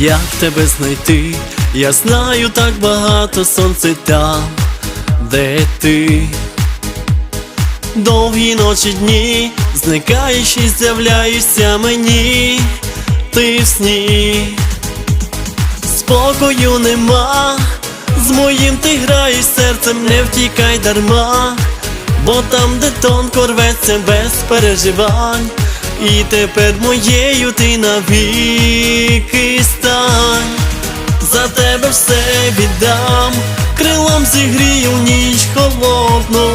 як тебе знайти? Я знаю так багато сонце там, де ти. Довгі ночі дні, зникаєш і з'являєшся мені, ти в сні, спокою нема, з моїм ти граєш серцем, не втікай дарма, бо там, де тонко рветься без переживань, і тепер моєю ти навіки все віддам, крилом зігрію ніч холодну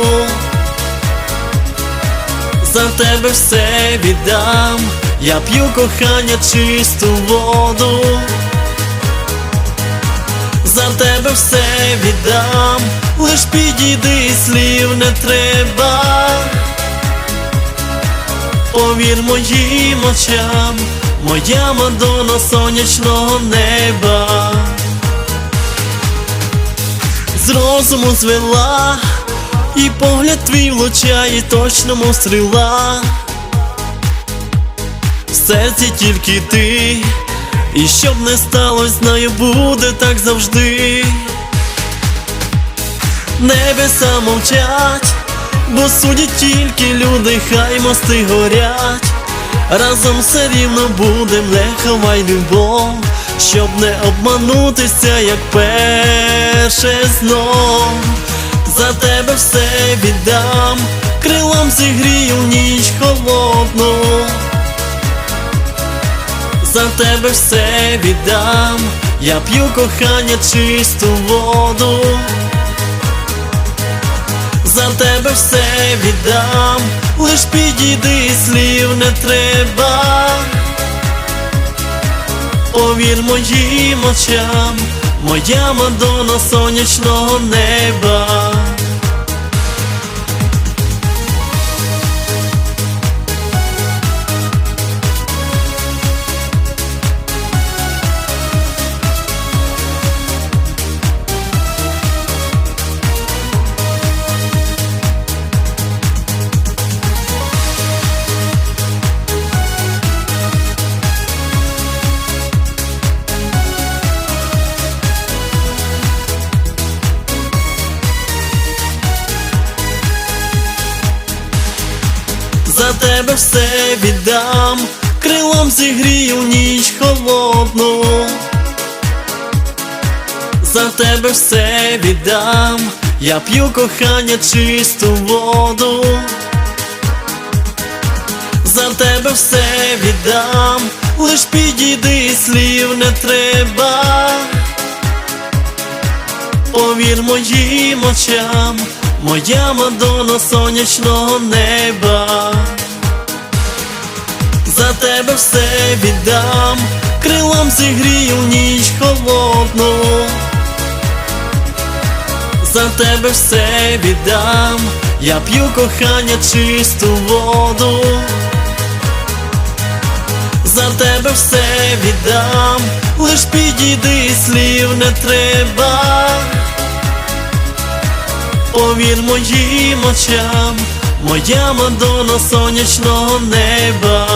за тебе все віддам, я п'ю кохання чисту воду, за тебе все віддам, лиш підійди, слів не треба. Повір моїм очам, моя мадона сонячного неба. Розуму звела і погляд твій влучає точно мов стріла В серці тільки ти, і щоб не сталося, знаю, буде так завжди. Небеса мовчать, бо судять тільки люди, хай мости горять. Разом все рівно будем, не ховай любов, щоб не обманутися, як перше знов за тебе все віддам, крилом зігрію ніч холодну, за тебе все віддам, я п'ю кохання чисту воду, за тебе все віддам, лиш підійди, слів не треба. Повір моїм очам, моя мадона сонячного неба. За тебе все віддам, крилом зігрію ніч холодну, за тебе все віддам, я п'ю кохання чисту воду, за тебе все віддам, лиш підійди, слів не треба. Повір моїм очам, моя мадона сонячного неба. Тебе все віддам, крилом зігрію ніч холодну. За тебе все віддам, я п'ю кохання чисту воду. За тебе все віддам, лиш підійди, слів не треба. Повір моїм очам, моя мадона сонячного неба.